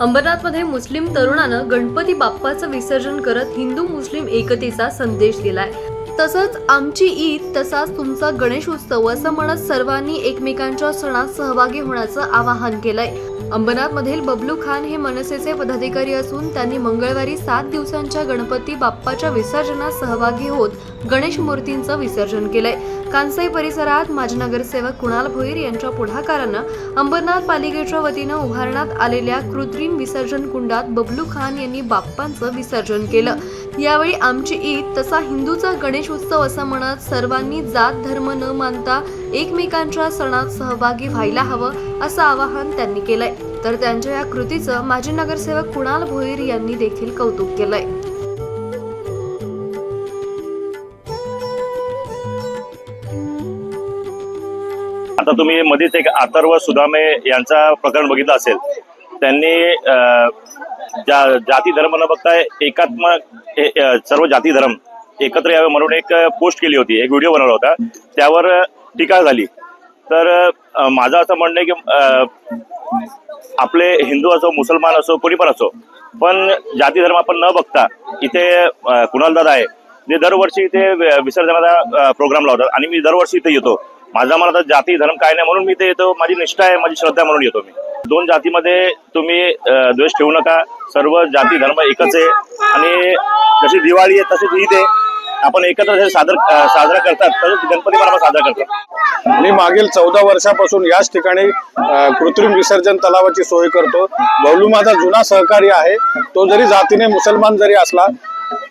अंबरनाथमध्ये मुस्लिम तरुणानं गणपती बाप्पाचं विसर्जन करत हिंदू मुस्लिम एकतेचा संदेश दिलाय. तसंच आमची ईद तसाच तुमचा गणेश उत्सव असं म्हणत सर्वांनी एकमेकांच्या सणात सहभागी होण्याचं आवाहन केलंय. अंबरनाथमधील बबलू खान हे मनसेचे पदाधिकारी असून त्यांनी मंगळवारी सात दिवसांच्या गणपती बाप्पाच्या विसर्जनात सहभागी होत गणेश मूर्तींचं विसर्जन केलंय. कांसाई परिसरात माजी नगरसेवक कुणाल भोईर यांच्या पुढाकारानं अंबरनाथ पालिकेच्या वतीनं उभारण्यात आलेल्या कृत्रिम विसर्जन कुंडात बबलू खान यांनी बाप्पांचं विसर्जन केलं. यावेळी आमची ईद तसा हिंदूचा गणेश उत्सव असं म्हणत सर्वांनी जात धर्म न मानता एकमेकांच्या सणात सहभागी व्हायला हवं असं आवाहन त्यांनी केलंय. तर त्यांच्या या कृतीचं माजी नगरसेवक कुणाल भोईर यांनी देखील कौतुक केलंय. आता तुम्ही मध्येच एक अथर्व सुदामे यांचा प्रकरण बघितलं असेल. त्यांनी जा जाती धर्म न बघता एकात्मक ए- सर्व जाती धर्म एकत्र यावे म्हणून एक पोस्ट केली होती एक व्हिडिओ बनवला होता. त्यावर टीका झाली. तर माझं असं म्हणणं आहे की आपले हिंदू असो मुसलमान असो कोणी पण असो पण जाती धर्म आपण न बघता इथे कुणालदादा आहे. जे दरवर्षी इथे विसर्जनाचा प्रोग्राम लावतात आणि मी दरवर्षी इथे येतो. माझा मला आता जाती धर्म काय नाही म्हणून मी इथे येतो. माझी निष्ठा आहे माझी श्रद्धा म्हणून येतो मी. दोन जातीमध्ये तुम्ही द्वेष ठेवू नका. सर्व जाती धर्म एकच आहे. आणि जशी दिवाळी आहे तशीच ईद आहे. आपण एकत्र सादर साजरा करतात तसंच गणपती बाबा साजरा करतात. मी मागील चौदा वर्षापासून याच ठिकाणी कृत्रिम विसर्जन तलावाची सोय करतो. बबलू माझा जुना सहकारी आहे. तो जरी जातीने मुसलमान जरी असला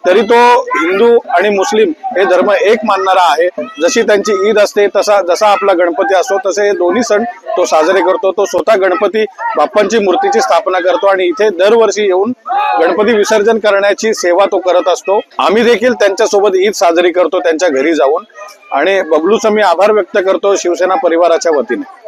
तरी तो हिंदू आणि मुस्लिम हे धर्म एक मानणारा आहे. जशी त्यांची ईद असते तसा जसा आपला गणपती असतो तसे हे दोन्ही सण तो साजरे करतो. तो स्वतः गणपती बाप्पांची मूर्तीची स्थापना करतो आणि इथे दरवर्षी येऊन गणपती विसर्जन करण्याची सेवा तो करत असतो. आम्ही देखील त्यांच्यासोबत ईद साजरी करतो त्यांच्या घरी जाऊन. आणि बबलूचा मी आभार व्यक्त करतो शिवसेना परिवाराच्या वतीने.